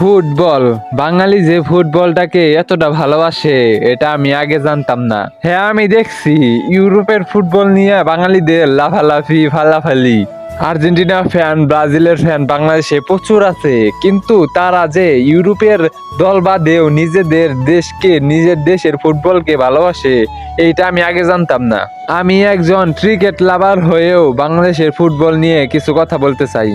Football. বাঙালি যে ফুটবলটাকে এতটা ভালোবাসে, এটা আমি আগে জানতাম না। হ্যাঁ আমি দেখছি ইউরোপের ফুটবল নিয়ে বাঙালিদের লাফালাফি, ফালাফালি। আর্জেন্টিনা ফ্যান, ব্রাজিলের ফ্যান, বাংলাদেশে প্রচুর আছে। কিন্তু তারা যে ইউরোপের দল বাদেও নিজেদের দেশকে, নিজের দেশের ফুটবলকে ভালোবাসে, এইটা আমি আগে জানতাম না। আমি একজন ক্রিকেট লাভার হয়েও বাংলাদেশের ফুটবল নিয়ে কিছু কথা বলতে চাই।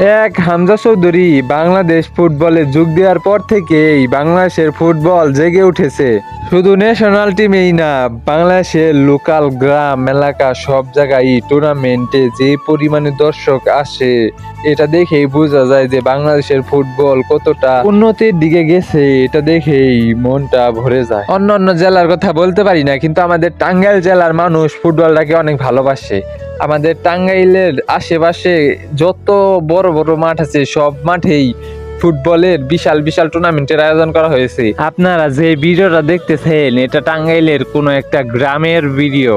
এক হামজা চৌধুরী বাংলাদেশ ফুটবলে যোগ দেওয়ার পর থেকেই বাংলাদেশের ফুটবল জেগে উঠেছে। শুধু ন্যাশনাল টিমেই না, বাংলাদেশের লোকাল গ্রাম, এলাকা, সব জায়গায় টুর্নামেন্টে যে পরিমাণে দর্শক আসে, এটা দেখেই বোঝা যায় যে বাংলাদেশের ফুটবল কতটা উন্নতির দিকে গেছে, এটা দেখেই মনটা ভরে যায়। অন্য অন্য জেলার কথা বলতে পারি না, কিন্তু আমাদের টাঙ্গাইল জেলার মানুষ ফুটবলটাকে অনেক ভালোবাসে। আমাদের টাঙ্গাইলের আশেপাশে যত বড় বড় মাঠ আছে, সব মাঠেই ফুটবলের বিশাল বিশাল টুর্নামেন্টের আয়োজন করা হয়েছে। আপনারা যে ভিডিওটা দেখতেছেন, এটা টাঙ্গাইলের কোনো একটা গ্রামের ভিডিও।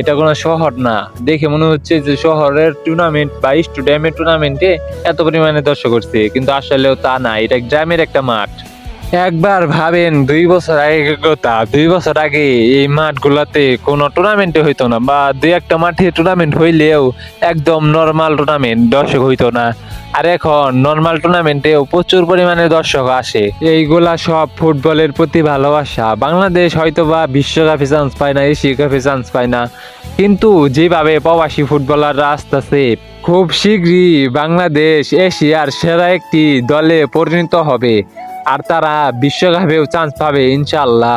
এটা কোনো শহর না। দেখে মনে হচ্ছে যে শহরের টুর্নামেন্ট বা স্টেডিয়ামের টুর্নামেন্টে এত পরিমাণে দর্শক করছে কিন্তু আসলেও তা না। এটা গ্রামের একটা মাঠ। একবার ভাবেন, দুই বছর আগে কথা, দুই বছর আগে এই মাঠগুলোতে কোনো টুর্নামেন্টে হইতো না বা দুই একটা মাঠে টুর্নামেন্ট হইলেও একদম নর্মাল টুর্নামেন্ট দর্শক হইতো না। আর এখন নর্মাল টুর্নামেন্টেও প্রচুর পরিমাণে দর্শক আসে। এইগুলা সব ফুটবলের প্রতি ভালোবাসা। বাংলাদেশ হয়তো বা বিশ্বকাপে চান্স পায় না এশিয়া কাপে চান্স পায় না। কিন্তু যেভাবে প্রবাসী ফুটবলাররা আসতেছে, খুব শীঘ্রই বাংলাদেশ এশিয়ার সেরা একটি দলে পরিণত হবে। আর তারা বিশ্বকাপেও চান্স পাবে ইনশাল্লাহ